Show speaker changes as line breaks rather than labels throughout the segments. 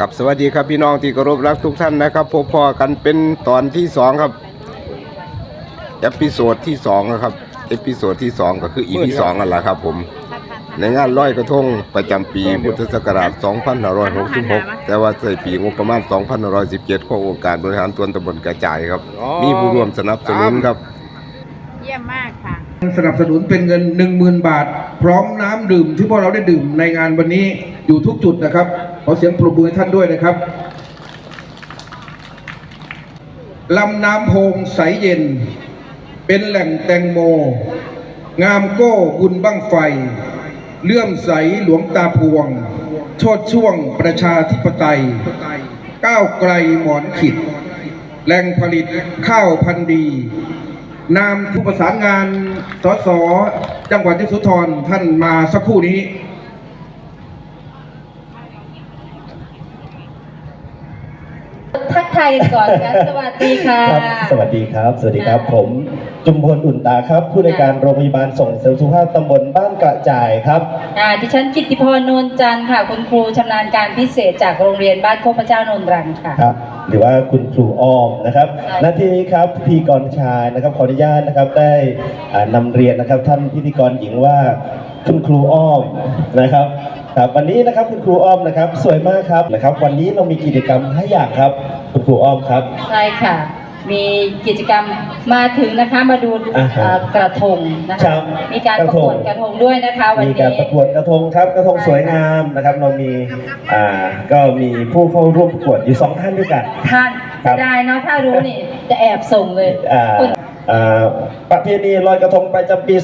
กับสวัสดีครับพี่น้องที่เคารพรักทุกท่านนะครับพบพอกันเป็นตอนที่สองครับเอพิโซดที่สองนะครับเอพิโซดที่สองก็คืออีพีสองนั่นแหละครับผมในงานลอยกระทงประจำปีพุทธศักราช 2566 แต่ว่าใส่ปีงบประมาณ 2517ขององค์การบริหารส่วนตำบลกระจายครับ มีผู้ร่วมสนับสนุนครับ
เยี่ยมมากค่ะ
สนับสนุนเป็นเงิน 10,000 บาท พร้อมน้ำดื่มที่พวกเราได้ดื่มในงานวันนี้อยู่ทุกจุดนะครับ ขอเสียงปรบมือให้ท่านด้วยนะครับลำน้ำโพงใสเย็น เป็นแหล่งแตงโม งามโก้บุญบั้งไฟ เลื่อมใสหลวงตาพวง โชดช่วงประชาธิปไตย ก้าวไกลหมอนขิด แหล่งผลิตข้าวพันธุ์ดี นามผู้ประสานงานสสจังหวัดยโสธรท่านมาสักครู่นี้
ทั กทายกันก่อนค่ะสวัสดีค่ะ
ครับสวัสดีครับ สวัสดีครับ ผมจุมพลอุ่นตาครับ ผู้ในวยการโรงพยาบาลส่งเสริมสุขภาพตำบลบ้านกระจ่ายครับ
อ่าดิฉันกิตติพรนนจันทร์ค่ะ คุณครูชำนาญการพิเศษจากโรงเรียนบ้านโคกพระเจ้านนรังค่ะ
ครับ หรือว่าคุณครูอ้อมนะครับ
ใช่
หน้าที่นี้ครับพิธีกรชายนะครับขออนุญาตนะครับได้อ่านำเรียนนะครับ ท่านพิธีกรหญิงว่า คุณครูอ้อมนะครับครับวันนี้นะครับคุณครูอ้อมนะครับ สวยมากครับนะครับ วันนี้เรามีกิจกรรมให้อย่างครับ คุณครูอ้อมครับ
ใช่ค่ะ มีกิจกรรมมาถึงนะคะมาดู
อ่าฮะ
เอ่อกระทงนะ
ครั
คะ
บ
มีการประกวด
ก
ก
ระ
ระ
ท
ท
ง
งด้วยนะคะวัน
มี
นี้
การประกวดกระทงครับกระทงสวยงามนะครับ เรามีอ่าก็มีผู้เข้าร่วมประกวดอยู่สองท่านด้วยกัน
ท่าน
ครับ
จะได้เนาะถ้ารู้นี่จะแอบส่งเลย
อ่าอ่า ประเพณีลอยกระทงประจำปี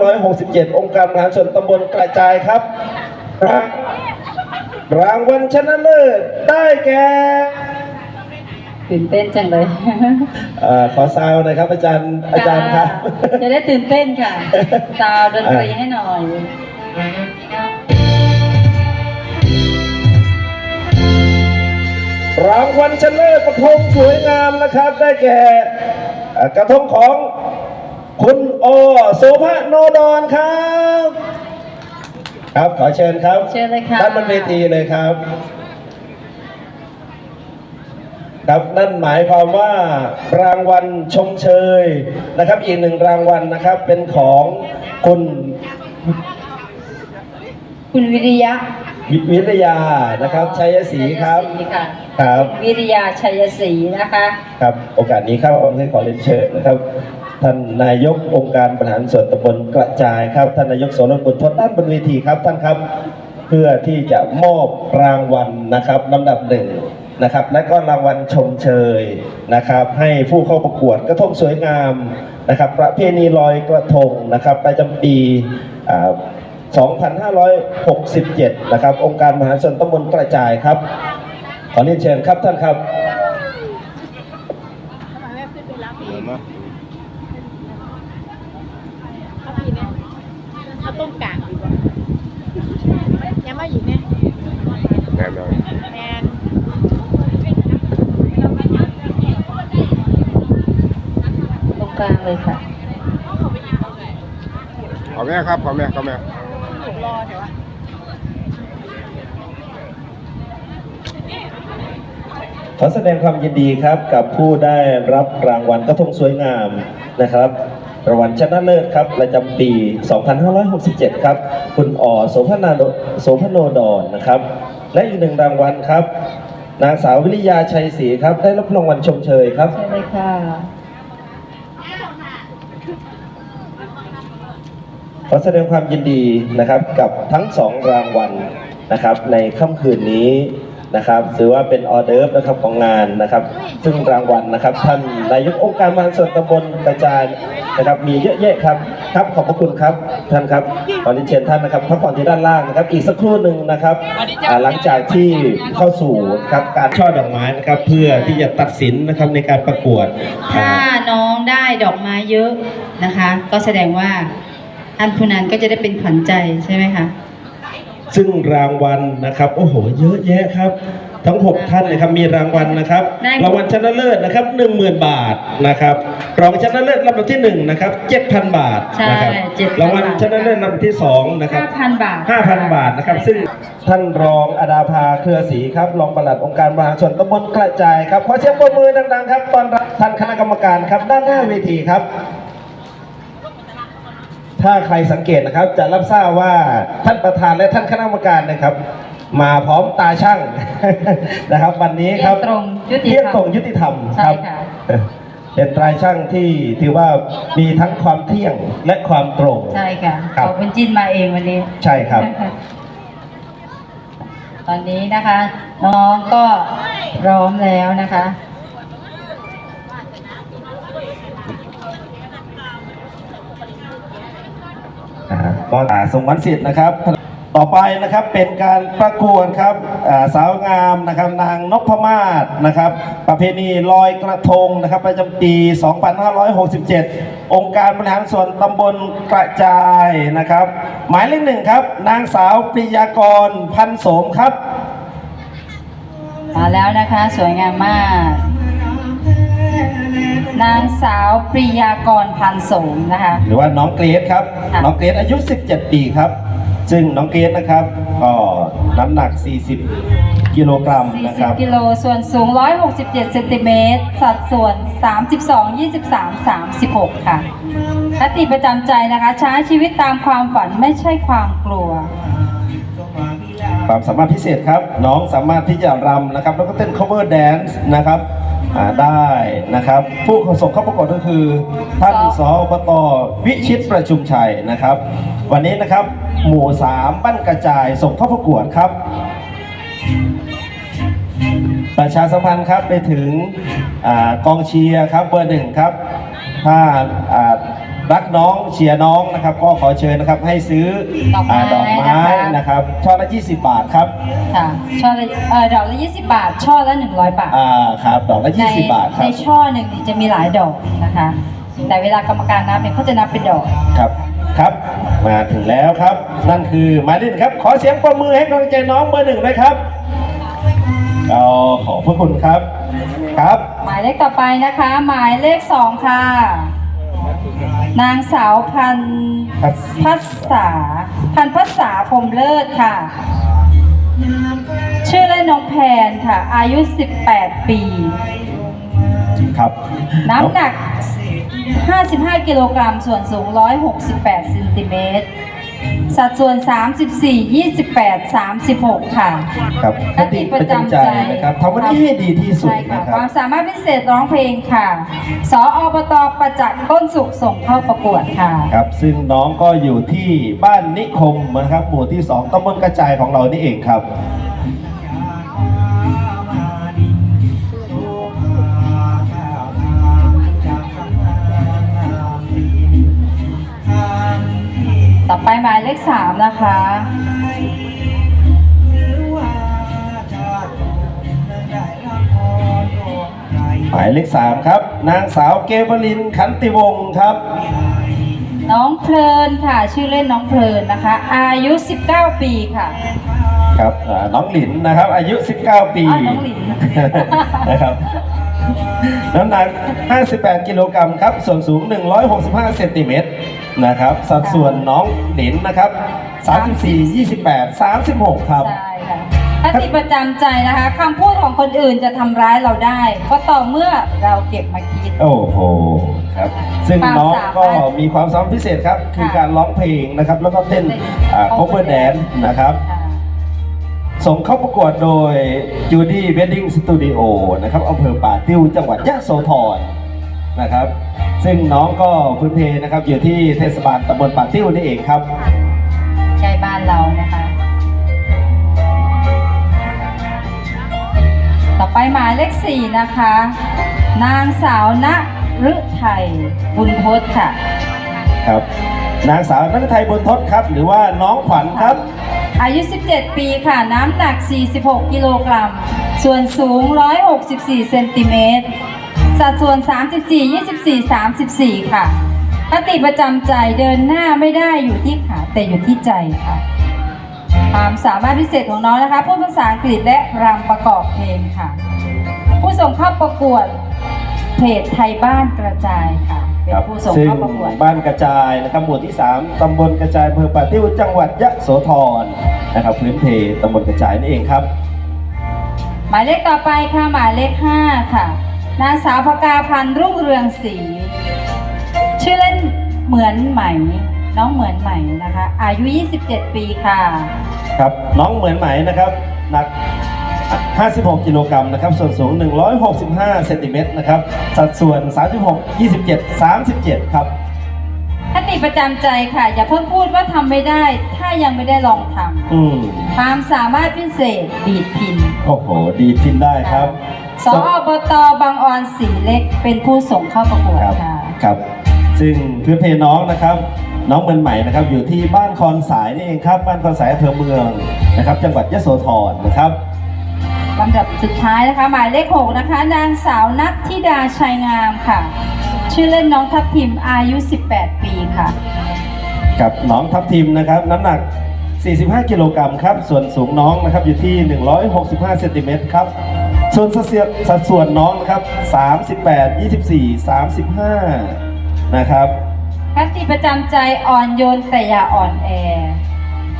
2567 องค์การบริหารส่วนตำบลกระจายครับ รางรางวัลชนะเลิศได้แก่
ตื่นเต้นจังเลย
อ่าขอซาวหน่อยครับ อาจารย์อาจารย์ครับ
จะได้ตื่นเต้นค่ะ ซาวดนตรีให้หน่อย
รางวัลชนะเลิศกระทงสวยงามนะครับ ได้แก่อ่า กระทงของคุณโอโสภาโนดอนครับ ครับขอเชิญครับ
เชิญเลยค่ะ
ด้านบนเวทีเลยครับ ครับนั่นหมายความว่ารางวัลชมเชยนะครับ อีกหนึ่งรางวัลนะครับเป็นของคุณ
คุณวิริยะ
วิวิทยานะครับชัยศรีครับ
ชัยศรีค่ะ
ครับ
วิริยาชัยศรีนะคะ
ครับโอกาสนี้ครับให้ขอเรียนเชิญนะครับท่านนายกองค์การบริหารส่วนตำบลกระจายครับท่านนายกโสรบุตรทดด้านบนเวทีครับท่านครับ เพื่อที่จะมอบรางวัลนะครับลำดับหนึ่งนะครับและก็รางวัลชมเชยนะครับ ให้ผู้เข้าประกวดกระทงสวยงามนะครับ ประเพณีลอยกระทงนะครับประจำปีอ่า 2567 นะครับ องค์การมหาชนตำบลกระจายครับ ขอเรียนเชิญครับท่านครับ
เอาต้มกลางดีกว่าอย่ามาหยิบเนี่ย
แน่นอน
แมน
ตรงกลางเลยค่ะ
ขอแม่ครับ ขอแม่ขอแม่
ถูก รอแต่ว่า
ขอแสดงความยินดีครับกับผู้ได้รับรางวัลกระทงสวยงามนะครับรางวัลชนะเลิศครับประจำปี 2567 ครับ คุณอ๋อโสพนาโดโสพโนดอนนะครับ และอีกหนึ่งรางวัลครับ นางสาววิริยาชัยศรีครับ ได้รับรางวัลชมเชยครับ
ใช่เลยค่ะ
ขอแสดงความยินดีนะครับกับทั้งสองรางวัลนะครับในค่ำคืนนี้นะครับถือว่าเป็นออเดิร์ฟนะครับของงานนะครับ ซึ่งรางวัลนะครับท่านนายกองค์การบริหารส่วนตำบลกระจายนะครับ มีเยอะแยะครับครับขอบพระคุณครับท่านครับขอเรียนเชิญท่านนะครับพักผ่อนที่ด้านล่างนะครับ อีกสักครู่หนึ่งนะครับหลังจากที่เข้าสู่ครับการช่อดอกไม้นะครับเพื่อที่จะตัดสินนะครับในการประกวด
ถ้าน้องได้ดอกไม้เยอะนะคะ ก็แสดงว่า ท่านผู้นั้นก็จะได้เป็นขวัญใจใช่ไหมคะ
ซึ่งรางวัลนะครับ โอ้โห เยอะแยะครับ ทั้ง 6 ท่านนะครับมีรางวัลนะครับ
ได้หมด
รางวัลชนะเลิศนะครับ10,000 บาทนะครับรองชนะเลิศลำดับที่1นะครับ7,000 บาท
ใช่
นะครับ
7,000
รางวัลชนะเลิศลำดับที่2นะครับ
5,000บาท
5,000 บาทนะครับ ซึ่งท่านรองอดาภาเครือศรีครับ รองปลัดองค์การบริหารส่วนตำบลกระจายครับ ขอเสียงปรบมือดังๆครับตอนรับท่านคณะกรรมการครับ ด้านหน้าเวทีครับ ถ้าใครสังเกตนะครับ จะรับทราบว่าท่านประธานและท่านคณะกรรมการนะครับ มาพร้อมตาช่างนะครับ วันนี้ครับ
เที่ยงตรงยุติธรรม
เที่ยงตรงยุติธรรม
ใช่
ครับ
ค่ะ
เป็นตรายช่างที่ถือว่ามีทั้งความเที่ยงและความตรง
ใช่ค่ะ
ครับ
เขาเป็นจิ้นมาเองวันนี้
ใช่ครับ
ตอนนี้นะคะ น้องก็พร้อมแล้วนะคะ
ก็ส่งวันสิทธิ์นะครับ ต่อไปนะครับเป็นการประกวดครับสาวงามนะครับนางนพมาศนะครับ ประเพณีลอยกระทงนะครับ ประจำปี 2567 องค์การบริหารส่วนตำบลกระจายนะครับ หมายเลขหนึ่งครับ นางสาวปริยากรพันโสมครับ
มาแล้วนะคะ สวยงามมาก นางสาวปริยากรพันโสมนะคะ
หรือว่าน้องเกรซครับ
ค่ะ
น้องเกรซอายุ 17 ปีครับ ซึ่งน้องเกรซนะครับก็น้ำหนัก 40 กิโลกรัมนะครับ
40กิโลส่วนสูง 167เซนติเมตรสัดส่วน 32 23 36 ค่ะคติประจำใจนะคะ ใช้ชีวิตตามความฝันไม่ใช่ความกลัว
ความสามารถพิเศษครับ น้องสามารถที่จะรำนะครับ แล้วก็เต้น cover dance นะครับอ่า ได้นะครับ ผู้ส่งเข้าประกวดก็คือ ท่านสอบตวิชิตประชุมชัยนะครับ วันนี้นะครับหมู่สามบ้านกระจายส่งเข้าประกวดครับ ประชาสัมพันธ์ครับไปถึงอากองเชียร์ครับเบอร์หนึ่งครับถ้าอ่า รักน้องเชียร์น้องนะครับ ก็ขอเชิญนะครับให้ซื้อ
ดอกไม้า
ดอกไม้
นะคะ
นะครับช่อละ 20 บาทครับ
ค่ะช่อละเอ่อดอกละ20 บาท ช่อละ 100 บาท
อ่าครับดอกละ
ใน
20 บาทค
ใน
รับ
ช่อหนึ่งนี่จะมีหลายดอกนะคะ แต่เวลากรรมการนับเนี่ยเขาจะนับเป็นดอก
ครับครับ มาถึงแล้วครับ นั่นคือหมายเลขหนึ่งครับ ขอเสียงประมือให้กำลังใจน้องเบอร์หนึ่งเลยครับก็ขอบพระคุณครับครับ
หมายเลขต่อไปนะคะ หมายเลขสองค่ะ นางสาวพัน
ครับ
พัสษาพันพัสษาพรหมเลิศค่ะ ชื่อเล่นน้องแพนค่ะ อายุ 18 ปี
ครับ
น้ำหนัก 55 กิโลกรัม ส่วนสูง 168 เซนติเมตร สัดส่วน 34 28 36 ค่ะ
ครับคติประจำใจนะครับทำวันนี้ให้ดีที่สุด
ใช่ค่ะ
นะค
ครับวามสามารถพิเศษร้องเพลงค่ะ สออบตประจักษ์ต้นสุขส่งเข้าประกวดค่ะ
ครับซึ่งน้องก็อยู่ที่บ้านนิคมนะครับหมู่ที่ 2ตำบลกระจายของเรานี่เองครับ
ต่อไปหมายเลขสามนะคะ
หมายเลขสามครับ นางสาวเกวลินขันติวงศ์ครับ
น้องเพลินค่ะ ชื่อเล่นน้องเพลินนะคะ อายุ 19 ปีค่ะ
ครับอ่าน้องหลินนะครับ อายุ 19 ปี
อ๋อน้องหลิน
นะครับ น้ำหนัก 58 กิโลกรัมครับ ส่วนสูง 165 เซนติเมตร นะครับ สัดส่วนน้องหลินนะครับ 34 28 36 ครับ
ใช่ค่ะคติประจำใจนะคะคำพูดของคนอื่นจะทำร้ายเราได้ก็ต่อเมื่อเราเก็บมาคิด
โอ้โหครับ ซึ่ง
ความ
น้องก็
สามารถ
มีความสามารถพิเศษครับ คือ
ค่ะ
การร้องเพลงนะครับ แล้วก็เต้นอ่า cover dance นะครับ
ค่ะ
ส่งเข้าประกวดโดย Judy Wedding Studio นะครับอำเภอป่าติ้วจังหวัดยะโสธร นะครับ ซึ่งน้องก็พื้นเพนะครับ อยู่ที่เทศบาลตำบลป่าติ้วนี่เองครับ
ใกล้บ้านเรานะคะ ต่อไปหมายเลขสี่นะคะ นางสาวณฤทัยบุญพศค่ะ
ครับ นางสาวนัทไทยบุญทศครับ หรือว่าน้องขวัญครับ
อายุ 17 ปีค่ะ น้ำหนัก 46 กิโลกรัม ส่วนสูง 164 เซนติเมตร สัดส่วน 34 24 34 ค่ะคติประจำใจเดินหน้าไม่ได้อยู่ที่ขาแต่อยู่ที่ใจค่ะ ความสามารถพิเศษของน้องนะคะพูดภาษาอังกฤษและรำประกอบเพลงค่ะ ผู้ส่งเข้าประกวดเพจไทยบ้านกระจายค่ะเป็น
ครับ
ผู้ส่ง
ซึ่ง
เข้าประกวด
บ้านกระจายนะครับหมู่ที่ 3ตำบลกระจายอำเภอป่าติ้วจังหวัดยะโสธรนะครับพื้นเพตำบลกระจายนี่เองครับ
หมายเลขต่อไปค่ะหมายเลข5ค่ะ นางสาวพกาพันธ์รุ่งเรืองศรีชื่อเล่นเหมือนไหมน้องเหมือนใหม่นะคะ อายุ 27 ปีค่ะ
ครับน้องเหมือนไหมนะครับหนัก 56 กิโลกรัมนะครับ ส่วนสูง 165 เซนติเมตรนะครับ สัดส่วน 36 27 37 ครับ
ติประจำใจค่ะ อย่าเพิ่งพูดว่าทำไม่ได้ ถ้ายังไม่ได้ลองท
อืมำ
ความสามารถพิเศษดีดพิน
โอ้โห ดีดพินได้ครับ
สอบตบางออนสีเล็กเป็นผู้ส่งเข้าประกวด
ครับ
ค่ะ
ครับ ซึ่งพื้นเพน้องนะครับ น้องเหมือนใหม่นะครับ อยู่ที่บ้านคอนสายนี่เองครับ บ้านคอนสายอำเภอเมืองนะครับ จังหวัดยะโสธรนะครับ
ลำดับสุดท้ายนะคะ หมายเลข 6 นะคะ นางสาวนัทธิดาชัยงามค่ะ ชื่อเล่นน้องทัพทิมอายุ 18 ปีค่ะ
กับน้องทัพทิมนะครับ น้ำหนัก 45 กิโลกรัมครับ ส่วนสูงน้องนะครับอยู่ที่ 165 เซนติเมตรครับ ส่วนสัดเสียสัดส่วนน้องนะครับ 38 24 35 นะครับ
คติประจำใจอ่อนโยนแต่อย่าอ่อนแอ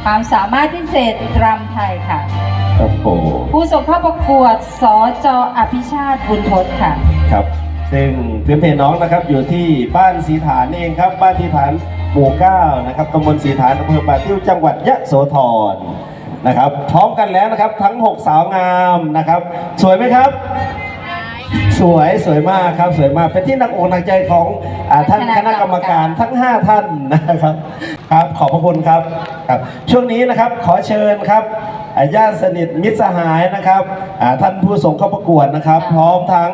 ความสามารถพิเศษรำไทยค่ะ
โอ้โห
ผู้ส่งเข้าประกวดสจอภิชาติบุญทศค่ะ
ครับ ซึ่งพื้นเพน้องนะครับอยู่ที่บ้านสีฐานนี่เองครับ บ้านสีฐานหมู่9นะครับตำบลสีฐานอำเภอป่าติ้วจังหวัดยะโสธรนะครับ พร้อมกันแล้วนะครับทั้ง 6 สาวงามนะครับ สวยไหมครับ สวยสวยมากครับสวยมากเป็นที่นักอกนักใจของอาท่านคณะกรรมการทั้ง 5 ท่านนะครับครับขอบพระคุณครับครับ ช่วงนี้นะครับขอเชิญครับอ่าญาติสนิทมิตรสหายนะครับอ่าท่านผู้ส่งเข้าประกวดนะครับ พร้อมทั้ง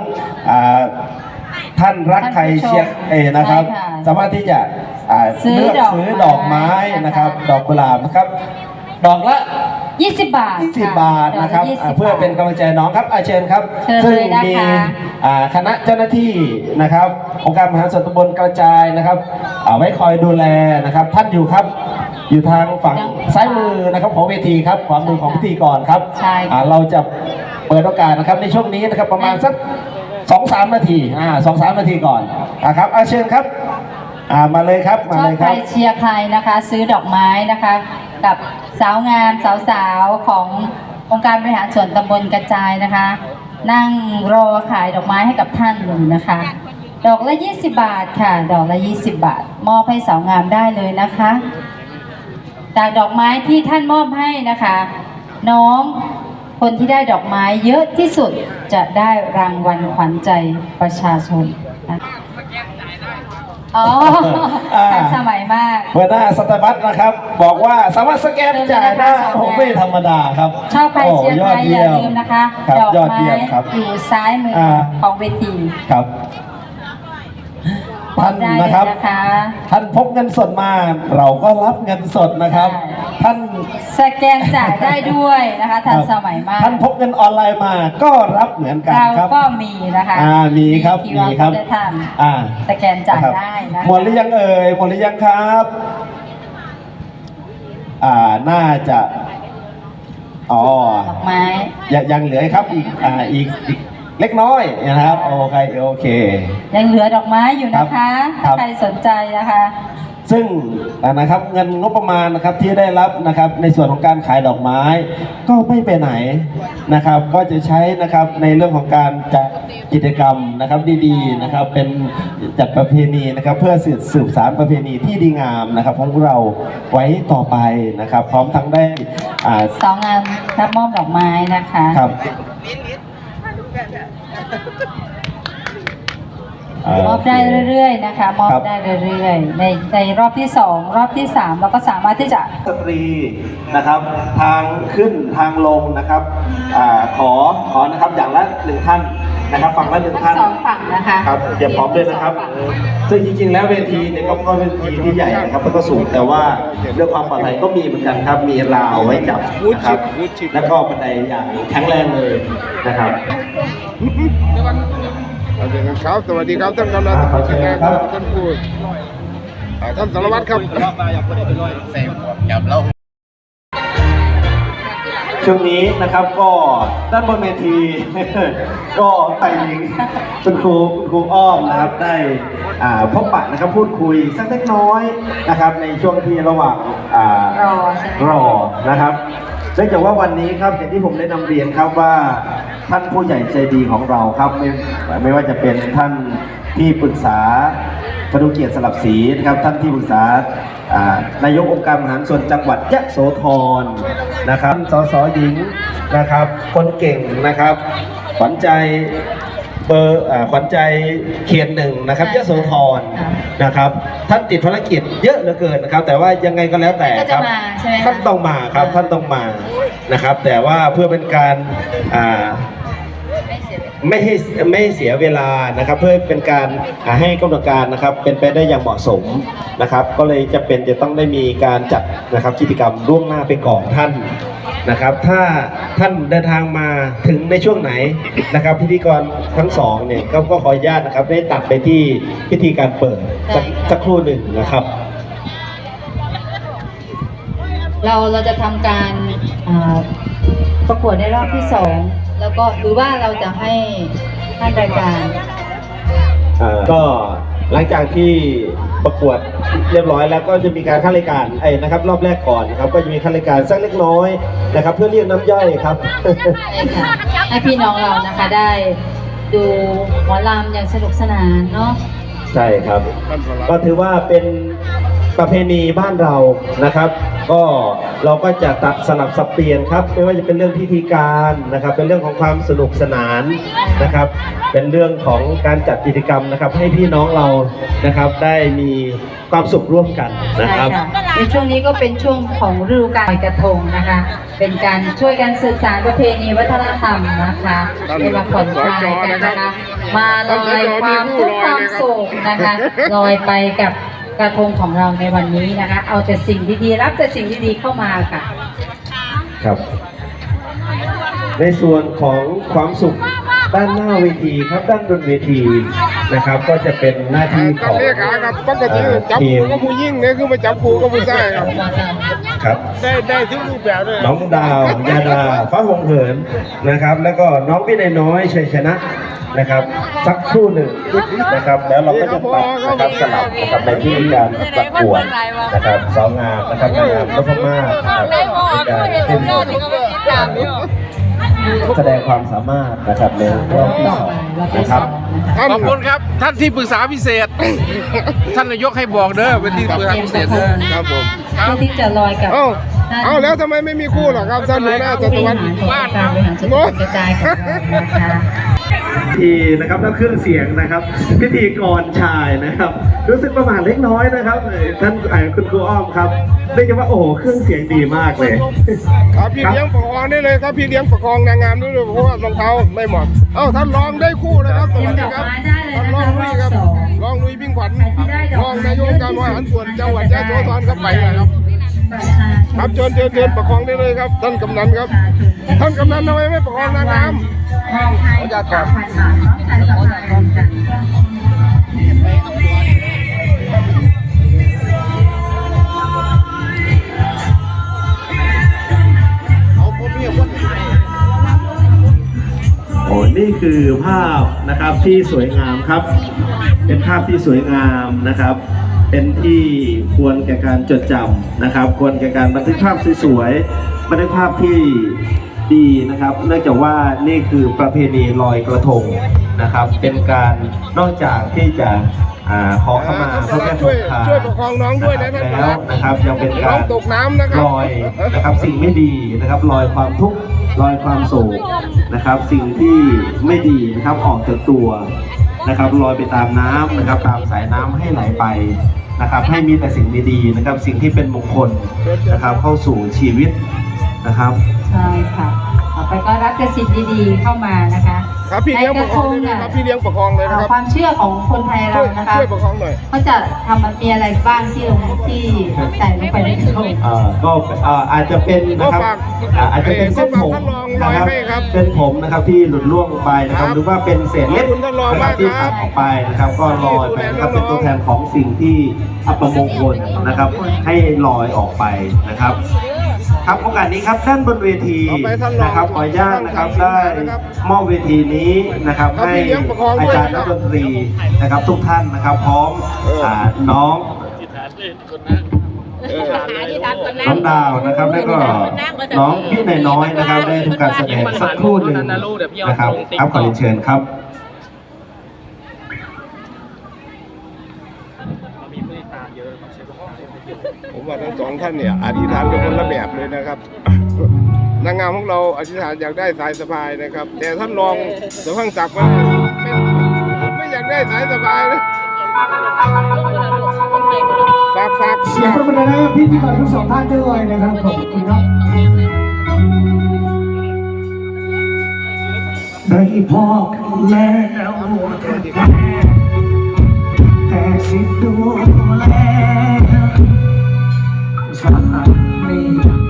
อ่า ท่านรักใครเชียร์เอนะครับ
ใช่ค่ะ
สามารถที่จะอ่า
ซื้อ
เลือก
ดอก
ซื้อ
ไม้
ดอกไม้นะครับ
นะคะ
ดอกกุหลาบนะครับ ดอกละ
20 บาท
20 บาทนะครับ
ดอกล
อ่า
20
เพื่อเป็น
บาท
กำลังใจน้องครับอาเชิญครับ
เชิญ
ซึ่ง
เลยนะคะ
มีอ่าคณะเจ้าหน้าที่นะครับองค์การมหาส่วนตำบลกระจายนะครับอ่าไว้คอยดูแลนะครับ ท่านอยู่ครับ อยู่ทางฝั่งซ้ายมือนะครับของเวทีครับขวามือของพิธีกรครับ
ใช่ค่ะ
อ่าเราจะเปิดโอกาสนะครับในช่วงนี้นะครับประมาณสัก สองสามนาทีอ่าสองสามนาทีก่อนนะครับอาเชิญครับอ่ามาเลยครับมา
ชอ
เลย
ใค
ค
ร
รับ
เชียร์ใครนะคะ ซื้อดอกไม้นะคะ กับสาวงามสาวๆขององค์การบริหารส่วนตำบลกระจายนะคะ นั่งรอขายดอกไม้ให้กับท่านอยู่นะคะ ดอกละ 20 บาทค่ะ ดอกละ 20 บาท มอบให้สาวงามได้เลยนะคะ จากดอกไม้ที่ท่านมอบให้นะคะ น้อง คนที่ได้ดอกไม้เยอะที่สุดจะได้รางวัลขวัญใจประชาชนนะคะอ๋อ
อ่า
ทันสมัยมาก
หัวหน้าสตาร์บัคนะครับ บอกว่าสามารถสแกนจ่ายได้โอ้โหไม่ธรรมดาครับ
ชอบใครเชียร์
โย
ใค
อ
ร
ด
อ
เยี่
ย่าย
ม
ลืมนะคะ
ครับ
ดอก
ยอด
ไม้
เยี่ยมครับ
อยู่ซ้ายมืออาของเวที
ครับ ท่าน
ได้
นะครับ
เลยนะคะ
ท่านพกเงินสดมา เราก็รับเงินสดนะครับ
ใช่
ท่าน
สแกนจ่ายได้ด้วยนะคะทันสมัยมาก
ท่านพกเงินออนไลน์มาก็รับเหมือนกัน
เรา
ครับ
ก็มีนะคะ
อ่ามีครับ
มี
มีครับ
ได้ท่าน
อ่า
สแกนจ่าย
ครับ
ได้นะคะ
หมดหรือยังเอ่ยหมดหรือยังครับอ่าน่าจะอ๋อ
ดอกไม้
ยังยังเหลือครับอีกอ่าอีกอีก เล็กน้อยนะครับโอเคโอเค
ยังเหลือดอกไม้อยู่นะคะ
ครั
ถ้า
บ
ใครสนใจนะคะ
ซึ่งนะครับเงินงบประมาณนะครับที่ได้รับนะครับในส่วนของการขายดอกไม้ก็ไม่ไปไหนนะครับ ก็จะใช้นะครับในเรื่องของการจัดกิจกรรมนะครับดีๆนะครับเป็นจัดประเพณีนะครับ เพื่อสืบสืบสารประเพณีที่ดีงามนะครับของพวกเราไว้ต่อไปนะครับ พร้อมทั้งได้อ่า
สองงานรับมอบดอกไม้นะคะ
ครับ Yeah.
มอบได้เรื่อยๆนะคะมอบ
ครับ
ได้เรื่อยๆในในรอบที่สองรอบที่สามเราก็สามารถที่จะ
สตรีนะครับทางขึ้นทางลงนะครับอาขอขอนะครับอย่างละหนึ่งท่านนะครับฝั่งละหนึ่ง
ทั้ง
ท่าน
สองฝั่งนะคะ
ครับเตรียมพร้อมด้วยนะครับ
สองฝั่ง
ซึ่งจริงๆ แล้วเวทีเนี่ยก็ก็เป็นเวทีที่ใหญ่นะครับแล้วก็สูงแต่ว่าเรื่องความปลอดภัยก็มีเหมือนกันครับมีราวไว้จับนะครับแล้วก็บันไดอย่างแข็งแรงเลยนะครับ
สวัสดีครับ สวัสดีครับท่านกำนัน
ขอเชิญครับ
ท่านผู้อ่าท่านสารวัตรครับ
ช่วงนี้นะครับก็ด้านบนเวที ก็ไปหญิงคุณครูคุณครูอ้อมนะครับได้อ่าพบปะนะครับพูดคุยสักเล็กน้อยนะครับในช่วงที่ระหว่างอ่าร
อใช่ไหม
รอนะครับเนื่องจากว่าวันนี้ครับอย่างที่ผมได้นำเรียนครับว่า ท่านผู้ใหญ่ใจดีของเราครับไม่ไม่ว่าจะเป็นท่านที่ปรึกษาพดุเกียรติสลับศรีนะครับท่านที่ปรึกษาอ่านายกองค์การบริหารส่วนจังหวัดยะโสธรนะครับสสหญิงนะครับ คนเก่งนะครับขวัญใจ เบอร์อ่าขวัญใจเขตหนึ่งนะครับยะโสธรนะครับ ท่านติดภารกิจเยอะเหลือเกินนะครับ แต่ว่ายังไงก็แล้วแต่
ก็
ค
จะ
รับ
มาใช่ไหมคะ
ท่านต้องมาครับท่านต้องมานะครับ แต่ว่าเพื่อเป็นการอ่า
ไม่
ให้ไม่ให้เสียเวลานะครับ เพื่อเป็นการให้กำหนดการนะครับ เป็นไปได้อย่างเหมาะสมนะครับ ก็เลยจะเป็นจะต้องได้มีการจัดนะครับกิจกรรมล่วงหน้าไปก่อนท่านนะครับ ถ้าท่านเดินทางมาถึงในช่วงไหนนะครับ พิธีกรทั้งสองเนี่ยก็ก็ขออนุญาตนะครับ ได้ตัดไปที่พิธีการเปิดสักสักครู่หนึ่งนะครับ
เราเราจะทำการ ประกวดในรอบที่สองแล้วก็หรือว่าเราจะให้ท่านรายการ
เอ่อก็หลังจากที่ประกวดเรียบร้อยแล้วก็จะมีการขั้นรายการไอ้นะครับรอบแรกก่อนนะครับก็จะมีขั้นรายการสักเล็กน้อยนะครับ เพื่อเรียกน้ำย่อยครับ
ใช่ค่ะให้พี่น้องเรานะคะได้ดูหมอลำอย่างสนุกสนานเนาะ
ใช่ครับ ก็ถือว่าเป็นประเพณีบ้านเรานะครับ ก็เราก็จะตัดสลับสับเปลี่ยนครับ ไม่ว่าจะเป็นเรื่องพิธีการนะครับ เป็นเรื่องของความสนุกสนานนะครับ เป็นเรื่องของการจัดกิจกรรมนะครับ ให้พี่น้องเรานะครับได้มีความสุขร่วมกันนะครับ
ในช่วงนี้ก็เป็นช่วงของฤดูกาลกระทงนะคะ เป็นการช่วยกันสืบสานประเพณีวัฒนธรรมนะคะให้มาผ่อนคลายกันนะคะ มาลอยความทุกข์ความโศกนะคะลอยไปกับ กระทงของเราในวันนี้นะคะ เอาแต่สิ่งดีๆ รับแต่สิ่งดีๆเข้ามาค่ะ
ครับ ในส่วนของความสุขด้านหน้าเวทีครับด้านบนเวที นะครับ ก็จะเป็นหน้าที่ของ
เลขาครับปกติ
เอ่อ
จับ
ที
ครู
ม
กับผู้ยิ่งเนี่ยคือมาจับครูกับผู้ชายครับ
ครับ
ได้ได้ทุกรูปแบบเลย
น้องดาวยาดาฟ้าหงเหินนะครับ แล้วก็น้องวินัยน้อยชัยชนะนะครับสักครู่หนึ่งนะครับ แล้วเราก็จะตัดนะครับสลับนะครับในที่การประกวดนะครับสาวงามนะครับนางงามนพมาศนะครับในการขึ้น แสดงความสามารถนะครับในรอบที่สองนะครับ
ขอบคุณครับท่านที่ปรึกษาพิเศษ ท่านนายกให้บอกเด้อเป็นที่ปรึกษาพิเศษเด้อครับผม
เพื่อที่จะลอยกับ
เอ้าเอ้าแล้วทำไมไม่มีคู่หรอครับท่านหัวหน้าจัตวัฒน์
บ้านการบริหารจัดการกระจายของเรานะคะ
ทีนะครับแล้วเครื่องเสียงนะครับ พิธีกรชายนะครับ รู้สึกประมาทเล็กน้อยนะครับเอ่อท่านไอ้คุณครูอ้อมครับเรียกได้ว่าโอ้โหเครื่องเสียงดีมากเลย
ครับพี่เลี้ยงประคองได้เลยครับพี่เลี้ยงประคองนางงามด้วยเพราะว่ารองเท้าไม่เหมาะเอ้าท่านรองได้คู่นะครับสวัสดีครับท่านรองลุยครับรองลุยวิ่งขวัญรองนายกการบริหารส่วนจังหวัดยะโสธรครับไปเลยครับครับเชิญเชิญเชิญประคองได้เลยครับ ท่านกำนันครับ ท่านกำนันทำไมไม่ประคองนางงาม
มอบให้สามพันบาทเนาะใช้สะพานกัน
โอ้นี่คือภาพนะครับที่สวยงามครับ เป็นภาพที่สวยงามนะครับ เป็นที่ควรแก่การจดจำนะครับ ควรแก่การบันทึกภาพสวยๆบันทึกภาพที่ ดีนะครับ เนื่องจากว่านี่คือประเพณีลอยกระทงนะครับ เป็นการนอกจากที่จะอขอเข้ามาพระแม่คงคา
ช่วยประคองน้องด้วยนะท่าน
แล้วนะครับยังเป็นการ
ตกน้ำนะครับ
ลอยนะครับสิ่งไม่ดีนะครับลอยความทุกข์ลอยความโศกนะครับ สิ่งที่ไม่ดีนะครับออกจากตัวนะครับลอยไปตามน้ำนะครับ ตามสายน้ำให้ไหลไปนะครับ ให้มีแต่สิ่งดีๆนะครับ สิ่งที่เป็นมงคลนะครับเข้าสู่ชีวิต นะครับ
ใช่ค่ะต่อไปก็รับแต่สิ่งดีๆเข้ามานะคะ
ครับพี่เลี้ยงประคองได้เลยครับพี่เลี้ยงประคองเลยนะ
เอ่อ
ครับ
ความเชื่อของคนไทย
ช่
เรา
วย
นะคะ
ช่วยประคองหน่อย
เขาจะทำมันมีอะไรบ้างที่ลงที่ใส่ลงไปในกระทง
เอ่อก็เอ่ออาจจะเป็นนะครับ
ก็ฝาก
อ่าอาจจะเป็นเส้นผม
ก็ฝากท่านรอง
นะค
ลอย
รับ
ให้ครับ
เส้นผมนะครับที่หลุดล่วงลงไปนะครับ
ครับ
หรือว่าเป็นเศษเล็บ
ขอบคุณท่านรอง
นะค
มา
รั
ก
บที่
ครั
ตั
บ
ดออกไปนะครับ ก็ลอยไปนะครับเป็นตัวแทนของสิ่งที่อัปมงคลนะครับ ให้ลอยออกไปนะครับ ครับโอกาสนี้ครับด้านบนเวที
เอาไปท่านรอง
นะครับขออนุญาตนะครับ
ท่าน
ได้
นะครับ
มอบเวทีนี้นะครับ
ครับ
ให้
พี่เลี้ยงประคอง
อา
ด้วย
จารย์
นะ
นั
ค
ก
รับ
ดนตรีนะครับทุกท่านนะครับ พร้อม
เอออ่า
น้อง
เออ
ที่ทานคนนั้
น้องดาวนะครับแล้วก็น้องพี่นายน้อยนะครับ ได้ทำการแสดงสักครู่หนึ่งนะครับครับขอเรียนเชิญครับ
ว่าทั้งสองท่านเนี่ยอธิษฐานเป็นคนละแบบเลยนะครับ นางงามของเราอธิษฐานอยากได้สายสะพายนะครับ แต่ท่านรองสือพังศักดิ์มันไม่ไม่อยากได้สายสะพายนะฝากฝาก
เสียงประมือนะครับพิธีกรทั้งสองท่านด้วยนะครับขอบคุณครับได้พ่อกันแล้วแต่สิดูแล สักนี้พอเป็น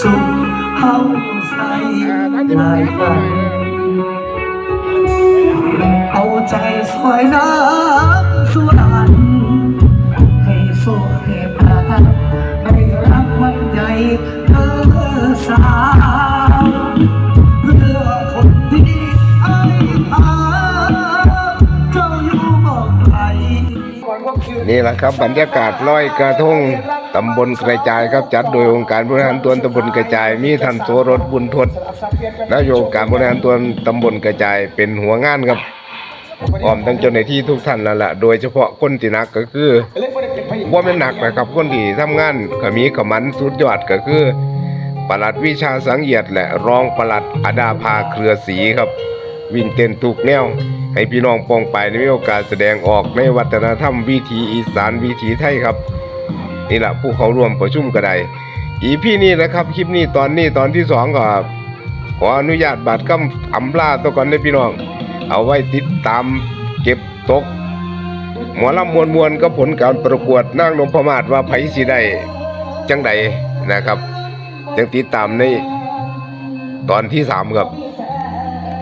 สุขเฮาใส่หลายฝันเอาใจสวยน้ำสวนให้โซ่ให้พาให้รักมันใหญ่เธอสาวเพื่อคนที่ไอ้พาเจ้าอยู่บอกใคร
นี่แหละครับบรรยากาศลอยกระทง ตำบลกระจายครับจัดโดยองค์การบริหารส่วนตำบลกระจาย มีท่านโสรสบุญทศนายกองค์การบริหารส่วนตำบลกระจายเป็นหัวงานครับพร้อมทั้งเจ้าหน้าที่ทุกท่านนั่นแหละโดยเฉพาะคนที่หนักก็คือว่าไม่หนักนะครับคนที่ทำงานขมีขมันสุดยอดก็คือปลัดวิชาสังเอียดและรองปลัดอดาภาเครือศรีครับ วิ่งเต้นทุกแนว ให้พี่น้องปองไปได้มีโอกาสแสดงออกในวัฒนธรรมวิถีอีสานวิถีไทยครับ นี่แหละผู้เขาร่วมประชุมก็ได้อีพี่นี่นะครับ คลิปนี้ตอนนี้ตอนที่สองก็ขออนุญาตบัตรคำอำลาตัวก่อนได้พี่น้อง เอาไว้ติดตามเก็บตก หมอลำมวลมวลก็ผลการประกวดนางนพมาศว่าไผสิได้จังใดนะครับจังติดตามในตอนที่สามครับ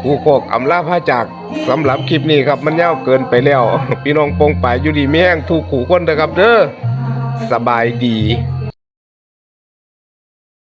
ผู้โคกอำลาพระจากสำหรับคลิปนี้ครับมันยาวเกินไปแล้ว พี่น้องปงไปายอยู่ดีไม่แห้งทุกขู่คนนะครับเด้อ สบายดี